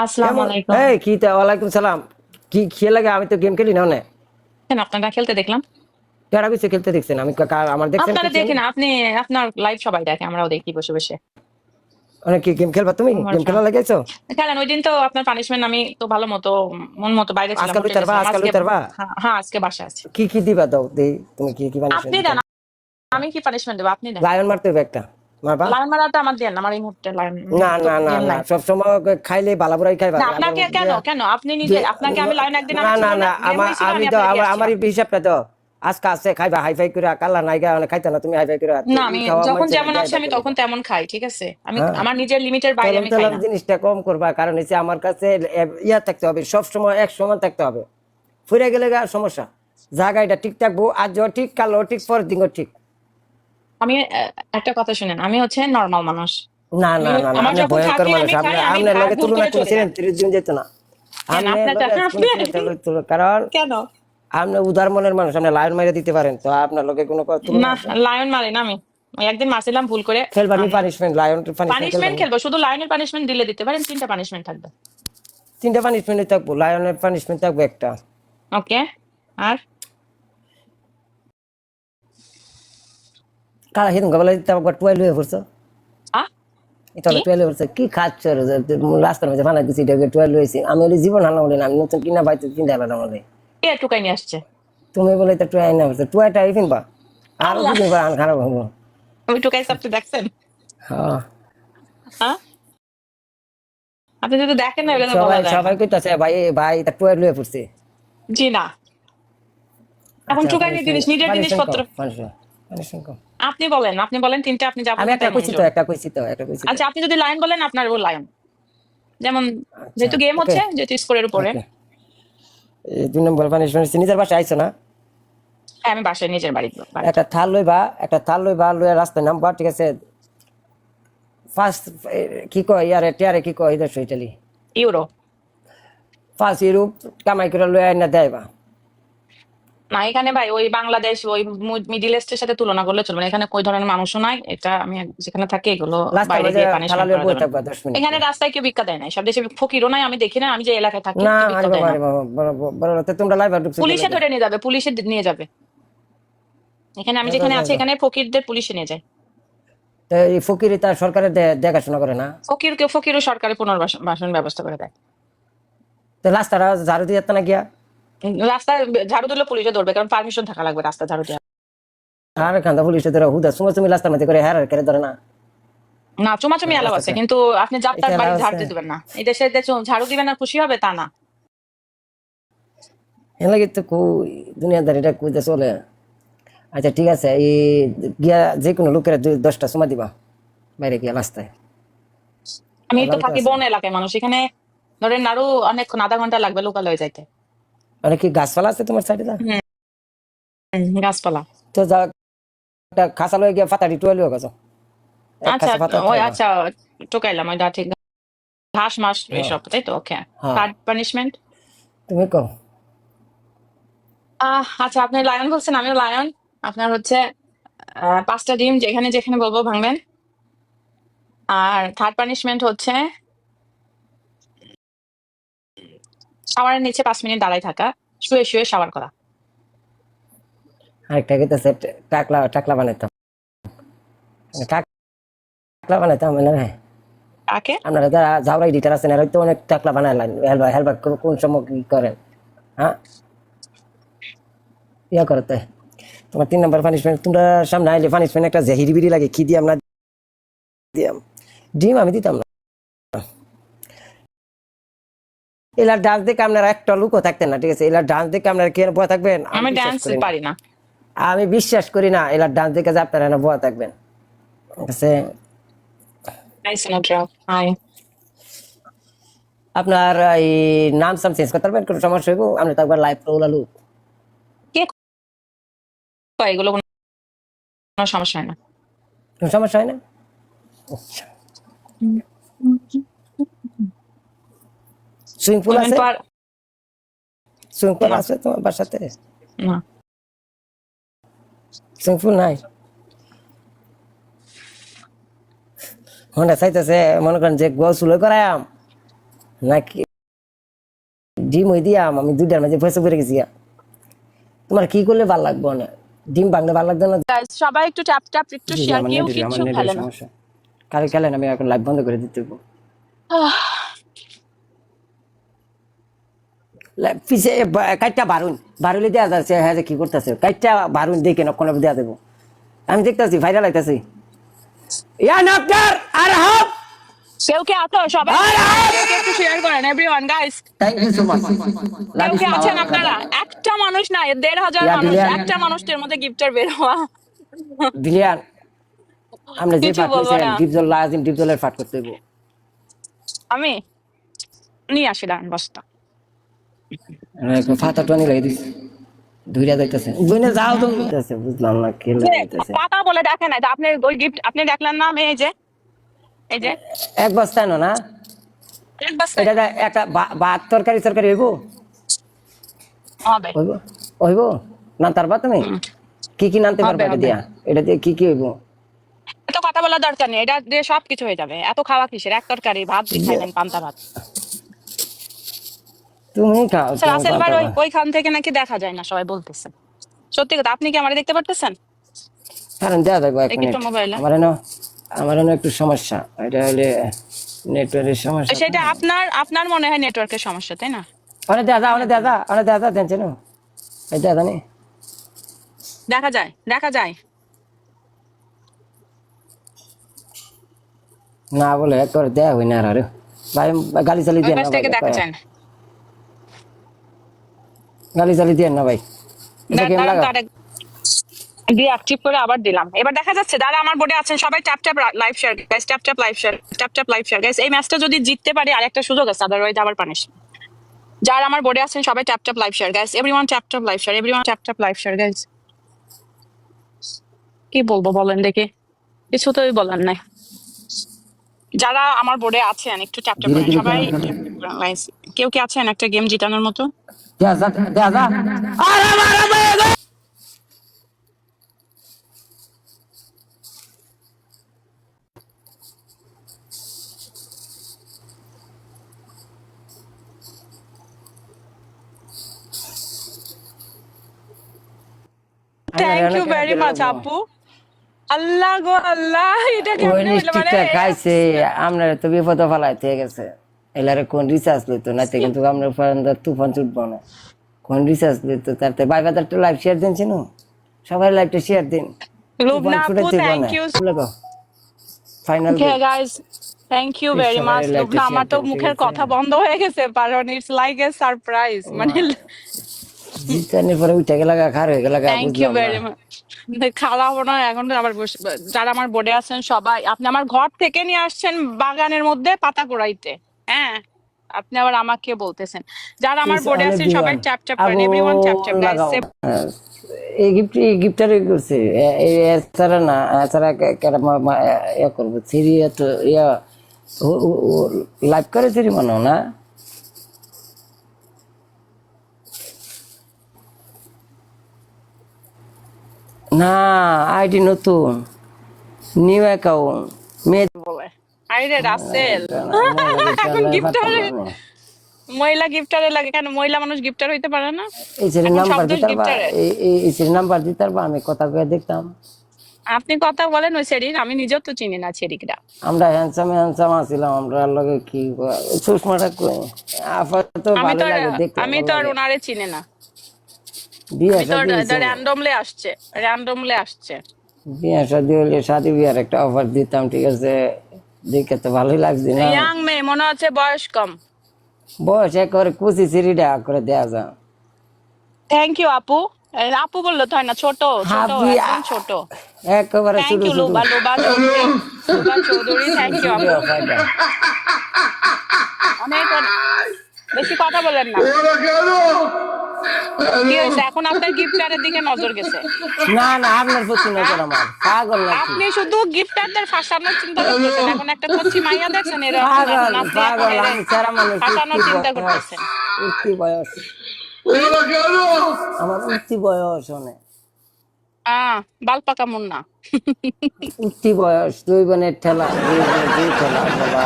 আসসালামু আলাইকুম। এই কি তা ওয়ালাইকুম সালাম। কি খেয়ে লাগে? আমি তো গেম খেলি না অনেক। কেন আপনারা খেলতে দেখলাম? কারা কিছু খেলতে দেখছেন? আমি কা- কা- আমার দেখছেন আপনারা দেখেন আপনি আপনার লাইভ সবাই দেখে আমরাও দেখি বসে বসে। অনেক কি গেম খেলবা তুমি? আমার গেম খেলা লাগাইছো? কারণ ওই দিন তো আপনার পানিশমেন্ট আমি তো ভালো মতো মন মতো বাইরে ছিলাম আজকে-? হ্যাঁ, হ্যাঁ আজকে বাসা আছে। কি কি দিবা দাও? দেই তুমি কি কি আপনি দেন আমি কি পানিশমেন্ট দেবো? আপনি দেন। লায়ন মারতে হবে একটা। আমার দেন আমার এই মুহূর্তে না না না না সব সময় খাইলে বালাবুরাই খাইবা। আপনাকে কেন কেন? আপনি নিজে আপনাকে আমি লাইন একদিন না না না আমার আমি তো আমার দিয়ে আমার আসছিলাম। হিসাবটা তো আজকে আছে খাইবা হাইফাই করে কাল্লা নাইগা খাইতে না তুমি হাইফাই করে না আমি যখন যেমন আসে আমি তখন তেমন খাই ঠিক আছে? আমি। আমার নিজের লিমিটের বাইরে আমি খাই না। জিনিসটা কম করবা কারণ হচ্ছে আমার কাছে ইয়া থাকতে হবে সব সময় এক সমান থাকতে হবে। ফুরে গেলে সমস্যা। জায়গাটা ঠিক থাকব আজ ঠিক কালো ঠিক পরের দিনও ঠিক। আমি একটা কথা শুনেন আমি হচ্ছে নর্মাল মানুষ। না না না না আমার আপনি ভয়ঙ্কর মানুষ আপনি আপনার লগে তুলনা করেছিলেন তিরিশ দিন যেত না। কারণ কেন? আপনি উদার মনের মানুষ আপনি লাইন মেরে দিতে পারেন তো আপনার লগে কোনো না লায়ন মারি না আমি। একদিন মারছিলাম ভুল করে। খেলবানি পানিশমেন্ট লায়ন পানিশমেন্ট খেলব শুধু লায়নের পানিশমেন্ট দিলে দিতে পারেন তিনটা পানিশমেন্ট থাকবে। তিনটা পানিশমেন্ট থাকব লায়নের পানিশমেন্ট থাকব একটা। ওকে আর? কারা হিদুম গাবলা দিতে আমার টুয়েলভ হয়ে পড়ছো। আ? এটা হলো কি? খাচ্ছ রাস্তার মধ্যে বানাই দিচ্ছি এটাকে টুয়েলভ হয়েছি। আমি হলে জীবন হারালাম বলে না, আমি নতুন কিনা বাইতে কিনতে হারালাম বলে। কে টুকাই নিয়ে আসছে? তুমি বলে তো টুয়াই না হচ্ছে টুয়াইটা এই কিনবা। আর দুদিন পর আন খারাপ হব। আমি টুকাই আপনি দেখছেন? হ্যাঁ। হ্যাঁ আপনি যদি দেখেন না সবাই বলা সবাই কইতাছে ভাই ভাই তা টুয়েলভ হয়ে পড়ছে। জি না। এখন আচ্ছা, টুকাই নিয়ে জিনিস নিজের জিনিসপত্র। পানিশমেন্ট কম। আপনি বলেন আপনি বলেন তিনটা আপনি যা আমি একটা কইছি তো একটা কইছি তো একটা কইছি আচ্ছা আপনি যদি লায়ন বলেন আপনার ও লায়ন। যেমন যেহেতু গেম. হচ্ছে যেহেতু স্কোরের উপরে। এই দুই নম্বর পানিশমেন্ট নিজের বাসায় আইছো না? হ্যাঁ, আমি বাসায় নিজের বাড়ি। একটা থাল লইবা একটা থাল লইবা লইয়া রাস্তায় নামবা ঠিক আছে? ফার্স্ট কি কয় ইয়ারে টিয়ারে কি কয় দেশ ইটালি ইউরো। ফার্স্ট ইউরোপ কামাই করে লইয়া না দেয়বা না এখানে ভাই ওই বাংলাদেশ ওই মিডিল ইস্টের সাথে তুলনা করলে চলবে না। এখানে কই ধরনের মানুষও নাই এটা আমি যেখানে থাকি এগুলো বাইরে দশ মিনিট। এখানে রাস্তায় কেউ ভিক্ষা দেয় না সব দেশে ফকিরও নাই আমি দেখি না আমি যে এলাকায় থাকি না ভিক্ষা দেয় না। বড় তো তোমরা লাইভ পুলিশে ধরে নিয়ে যাবে পুলিশে নিয়ে যাবে। এখানে আমি যেখানে আছি এখানে ফকিরদের পুলিশে নিয়ে যায়। তো এই ফকিরি তার সরকারের দেখাশোনা করে না? ফকির কেউ ফকিরও সরকারের পুনর্বাসন ব্যবস্থা করে দেয়। তো রাস্তাটা ঝাড়ু দিয়ে না গিয়া? রাস্তায় ঝাড়ু দিলে পুলিশে ধরবে কারণ পারমিশন থাকা লাগবে রাস্তা ঝাড়ু দেওয়া আর কান্দা পুলিশে ধরে হুদা সুমা তুমি রাস্তার মধ্যে করে হ্যাঁ করে ধরে না। না চুমাচুমি এলাও আছে কিন্তু আপনি যাত্রার বাড়ি allow ঝাড়ু দিতে দিবেন না। এই দেশে ঝাড়ু দিবেন আর খুশি হবে তা না। এর লাগে তো কই দুনিয়াদারিটা কইতে চলে। আচ্ছা ঠিক আছে এই গিয়া যে কোনো লোকের দশটা সময় দিবা বাইরে গিয়া রাস্তায় আমি তো থাকি। বন এলাকায় মানুষ এখানে ধরেন আরও অনেকক্ষণ আধা ঘণ্টা লাগবে লোকালয়ে যাইতে। মানে কি গাছপালা আছে তোমার সাইডে গাছপালা। তো একটা খাসা লয়ে গিয়া টুয়েলভ গেছো। আচ্ছা ওই আচ্ছা টোকাইলাম ওইটা ঠিক ঘাস মাস এসব তাই তো? ওকে। হ্যাঁ। পানিশমেন্ট তুমি কও। আচ্ছা আপনি লায়ন বলছেন আমিও লায়ন আপনার হচ্ছে পাঁচটা ডিম যেখানে যেখানে বলব ভাঙবেন। আর থার্ড পানিশমেন্ট হচ্ছে শাওয়ারের নিচে পাঁচ মিনিট দাঁড়ায় থাকা শুয়ে শুয়ে শাওয়ার করা। আরেকটা কইতেছে টাকলা টাকলা বানাইতাম। টাকলা বানাইতাম মানে হ্যাঁ। কাকে? আপনারা যারা ঝাউরা এডিটার আছেন এরা তো অনেক টাকলা বানাইলেন হেলবার হেলবার কোন সময় কি করেন হ্যাঁ? ইয়া করতে তোমার তিন নম্বর পানিশমেন্ট তোমরা সামনে আইলে পানিশমেন্ট একটা জেহিরি বিড়ি লাগে কি দিয়াম না দিয়াম? ডিম আমি দিতাম না। এলার ডান্স দেখে আপনারা একটা লুকও থাকতেন না ঠিক আছে? এলার ডান্স দেখে আপনারা কেন বয়া থাকবেন? আমি ডান্স পারি না। আমি বিশ্বাস করি না এলার ডান্স দেখে যে আপনারা না বয়া থাকবেন। ঠিক আছে? আপনার এই নাম সাম চেঞ্জ করতে পারবেন? কোনো সমস্যা হইব? আপনি তো একবার লাইভ প্রোলালু কে কয়? এগুলো কোনো সমস্যা হয় না। কোনো সমস্যা হয় না? আচ্ছা সুইমিং পুল আছে? সুইমিং পুল আছে তোমার বাসাতে? না। সুইমিং পুল নাই? মনে চাইতেছে মনে করেন যে গোসল করায়াম নাকি ডিম হই দিয়াম আমি দুইটার মাঝে ফেসে পড়ে গেছি। তোমার কি করলে ভালো লাগবে না ডিম ভাঙলে ভালো লাগবে না? Guys, সবাই একটু ট্যাপ ট্যাপ একটু শেয়ার নেটের খেলে না। কাল খেলেন আমি এখন লাইভ বন্ধ করে দিতে হইবো। লা- পিছে কাইটটা বারুন বারুলে দেওয়া যাচ্ছে হ্যাঁ কি করতেছে কাইটটা বারুন দেখে না কোনো দেওয়া দেবো। আমি দেখতেছি ভাইরাল আইতাছি ইয়া আর হাফ কেউ কে আছো সবাই। একটু শেয়ার করেন everyone guys thank you so much কেউ কে আছেন আপনারা? একটা মানুষ না দেড় হাজার মানুষ। একটা মানুষের মধ্যে গিফটের বের হওয়া। বিলিয়ান আমরা যে বলব ডিপজল লাজিম ডিপজলের ফাট করতে হইব। আমি নিয়ে আসি দাঁড়ান বস্তা। ফাতা টনি লাগিয়ে দিস ধুইরা যাইতেছে। বইনে যাও তুমি। যাইতেছে, বুঝলাম না কে লাগাইতেছে পাতা বলে দেখে তো আপনি ওই গিফট আপনি দেখলেন না আমি এই যে এই যে? এক বস্তা নো না। এক বস্তা? এটা একটা ভাত তরকারি তরকারি হইব? হবে। হইব? হইব? না তারপর তুমি? কি কি নামতে পারবা এটা দিয়া? এটা দিয়ে কি কি হইব? এত কথা বলার দরকার নেই এটা দিয়ে সব কিছু হয়ে যাবে। এত খাওয়া কিসের? এক তরকারি ভাত দিয়ে খাইলেন পান্তা ভাত। তুমি খাও স্যার ওই ওইখান থেকে নাকি দেখা যায় না সবাই বলতেছে। সত্যি কথা আপনি কি আমার দেখতে পারতেছেন? কারণ দেওয়া যাব এক মিনিট আমার এনো আমার এনো একটু সমস্যা। এটা হলে নেটওয়ার্কের সমস্যা। সেটা আপনার আপনার মনে হয় নেটওয়ার্কের সমস্যা তাই না? অনেক অনেক যা অনেক দেওয়া যা টেনশন এই জানি দেখা যায় দেখা যায়। না বলে একবার দেয়া হই না আর। ভাই গালি চালি না ভাই দেখা যায় না। গালি চালি দিয়ে না ভাই। লাগা? দিয়ে অ্যাক্টিভ করে আবার দিলাম। এবার দেখা যাচ্ছে যারা আমার বোর্ডে আছেন সবাই। Tap tap live share guys tap tap live share tap tap live share guys এই ম্যাচটা যদি জিততে পারি আর একটা সুযোগ আছে আদারওয়াইজ আবার পানিশ যারা আমার বোর্ডে আছেন সবাই tap tap live share guys everyone tap tap live share everyone tap tap live share guys কি বলব বলেন দেখি। কিছু কিছুতেই বলেন নাই। যারা আমার বোর্ডে আছেন একটু ট্যাপ ট্যাপ করেন সবাই কেউ কি আছেন একটা গেম জিতানোর মতো? থ্যাংক ইউ ভেরি মাচ আপু। আল্লাহ গো আল্লাহ এটা কেমনে মানে আমরা তো বিপদ ফেলাইতে গেছে। এলারে কোন রিচার্জ লইতো? না কিন্তু আমরা পর্যন্ত তুফান ছুটবো না। কোন রিচার্জ লইতো? তাতে ভাই বাজারটা লাইভ শেয়ার দিন চিনো? সবাই লাইভটা শেয়ার দিন। লুবনা আপু thank you final okay guys thank you very much Lubna আমার তো মুখের কথা বন্ধ হয়ে গেছে কারণ ইটস লাইক এ সারপ্রাইজ মানে জিতানের পরে উঠে গেল খার হয়ে গেল থ্যাংক ইউ ভেরি মাচ খাওয়া হব না এখন আবার বসে যারা আমার বোর্ডে আছেন সবাই আপনি আমার ঘর থেকে নিয়ে আসছেন বাগানের মধ্যে পাতা কুড়াইতে। হ্যাঁ আপনি আবার আমাকে বলতেছেন। যারা আমার বোর্ডে আছেন সবাই ট্যাপ ট্যাপ করেন এভরিওয়ান ট্যাপ ট্যাপ গাইস এই গিফট এই গিফটার করছে। এছাড়া না এছাড়া কে- কেন মা- মা- ইয়া করব তো ইয়া লাইভ করে সিরি মানো না? না আইডি নতুন নিউ অ্যাকাউন্ট মেয়ে বলে। আরে রাসেল। এখন গিফটার মহিলা গিফটারে লাগে কেন মহিলা মানুষ গিফটার হইতে পারে না? এই নাম্বার শব্দ দিতে পারবা গিফটারে। এই নাম্বার দিতে পারবা আমি কথা কয়ে দেখতাম। আপনি কথা বলেন ওই সেরির আমি নিজেও তো চিনি না সেরিকরা। আমরা হ্যান্ডসাম হ্যান্ডসাম আছিলাম আমরা লগে কি সুষমাটা কই আপাতত ভালো লাগে দেখতে আমি তো আর ওনারে চিনি না। বিয়ে শাদী র্যান্ডমলি আসছে র্যান্ডমলি আসছে। বিয়ে শাদী হলে শাদী বিয়ার একটা অফার দিতাম ঠিক আছে? দেখে তো ভালোই লাগছে না। ইয়াং মেয়ে মনে হচ্ছে বয়স কম। বয়স করে কুচি সিঁড়িটা করে দেয়া যা থ্যাংক ইউ আপু। আপু বলল তো হয় না ছোট ছোট হাবি- একদম ছোট। একেবারে শুধু ইউ লোবা লোবা চৌধুরী। লোবা চৌধুরী থ্যাংক ইউ আপু। অনেক অনেক- বেশি কথা বলেন না। কি হয়েছে? এখন আপনার গিফটারের দিকে নজর গেছে? না না আপনার প্রতি নজর আমার। পাগল নাকি? আপনি শুধু গিফটারদের ফাঁসানোর চিন্তা করতেছেন। এখন একটা মাইয়া দেখছেন এরা পাগল পাগল আমি সারা মানুষ ফাঁসানোর চিন্তা করতেছেন। উঠতি বয়স। আমার উঠতি বয়স অনেক। আহ বাল পাকা মুন্না। উঠতি বয়স দুই বোনের ঠেলা দুই বোনের ঠেলা বাবা।